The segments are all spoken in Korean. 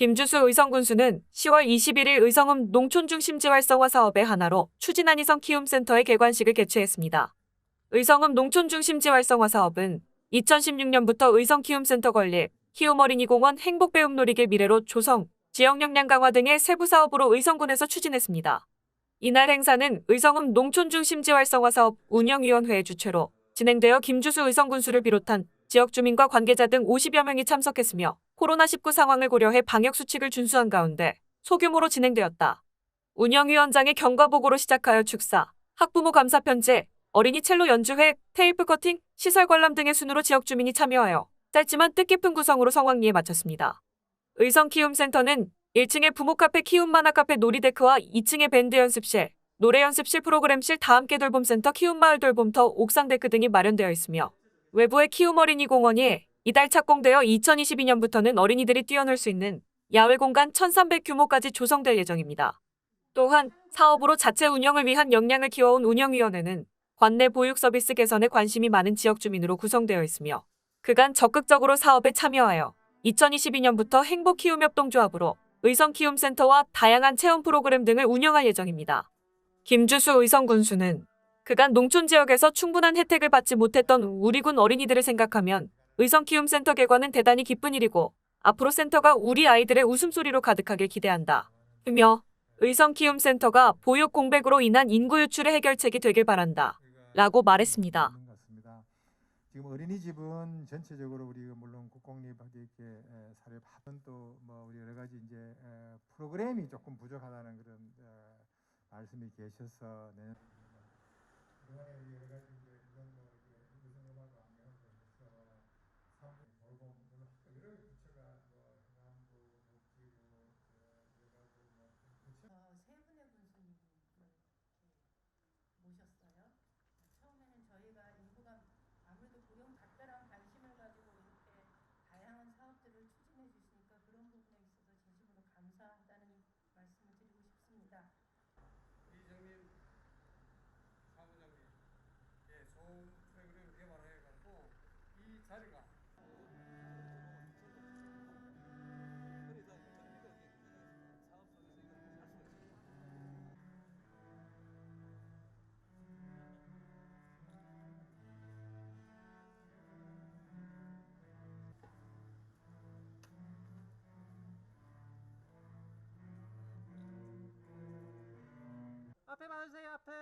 김주수 의성군수는 10월 21일 의성읍 농촌 중심지 활성화 사업의 하나로 추진한 이성 키움센터의 개관식을 개최했습니다. 의성읍 농촌 중심지 활성화 사업은 2016년부터 의성 키움센터 건립, 키움 어린이공원 행복배움 놀이길 미래로 조성, 지역 역량 강화 등의 세부 사업으로 의성군에서 추진했습니다. 이날 행사는 의성읍 농촌 중심지 활성화 사업 운영위원회의 주최로 진행되어 김주수 의성군수를 비롯한 지역 주민과 관계자 등 50여 명이 참석했으며 코로나19 상황을 고려해 방역 수칙을 준수한 가운데 소규모로 진행되었다. 운영위원장의 경과보고로 시작하여 축사, 학부모 감사 편제, 어린이 첼로 연주회, 테이프 커팅, 시설 관람 등의 순으로 지역 주민이 참여하여 짧지만 뜻깊은 구성으로 성황리에 마쳤습니다. 의성 키움센터는 1층에 부모 카페 키움 만화 카페 놀이데크와 2층에 밴드 연습실, 노래 연습실 프로그램실 다 함께 돌봄센터 키움 마을 돌봄터 옥상 데크 등이 마련되어 있으며 외부의 키움 어린이 공원이 이달 착공되어 2022년부터는 어린이들이 뛰어놀 수 있는 야외 공간 1300 규모까지 조성될 예정입니다. 또한 사업으로 자체 운영을 위한 역량을 키워온 운영위원회는 관내 보육 서비스 개선에 관심이 많은 지역 주민으로 구성되어 있으며 그간 적극적으로 사업에 참여하여 2022년부터 행복 키움협동조합으로 의성 키움센터와 다양한 체험 프로그램 등을 운영할 예정입니다. 김주수 의성 군수는 그간 농촌 지역에서 충분한 혜택을 받지 못했던 우리 군 어린이들을 생각하면 의성키움센터 개관은 대단히 기쁜 일이고 앞으로 센터가 우리 아이들의 웃음소리로 가득하길 기대한다. 으며 의성키움센터가 보육 공백으로 인한 인구 유출의 해결책이 되길 바란다. 라고 말했습니다. 지금 어린이집은 전체적으로 우리 물론 국공립하게 이렇게 에, 사례 받은 또뭐 우리 여러 가지 이제 에, 프로그램이 조금 부족하다는 그런 어, 말씀이 계셔서 네. 그동안에 우리 여러 가지 이제 물론 뭐 이제 무슨음악 안경에서 사업을 돌봄 물론 여러 부처가 뭐 행안부, 복지부, 어, 여러 가지 뭐 부처 어, 세 분의 군수님을 이렇게 모셨어요. 처음에는 저희가 인구가 아무래도 고용 각별한 관심을 가지고 이렇게 다양한 사업들을 추진해 주시니까 그런 부분에 있어서 진심으로 감사하다는 말씀을 싶습니다. 이정민 사무장님, 예, 소음 프로그램을 개발해가지고 이 자리가 나와주세요 앞에.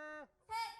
셋.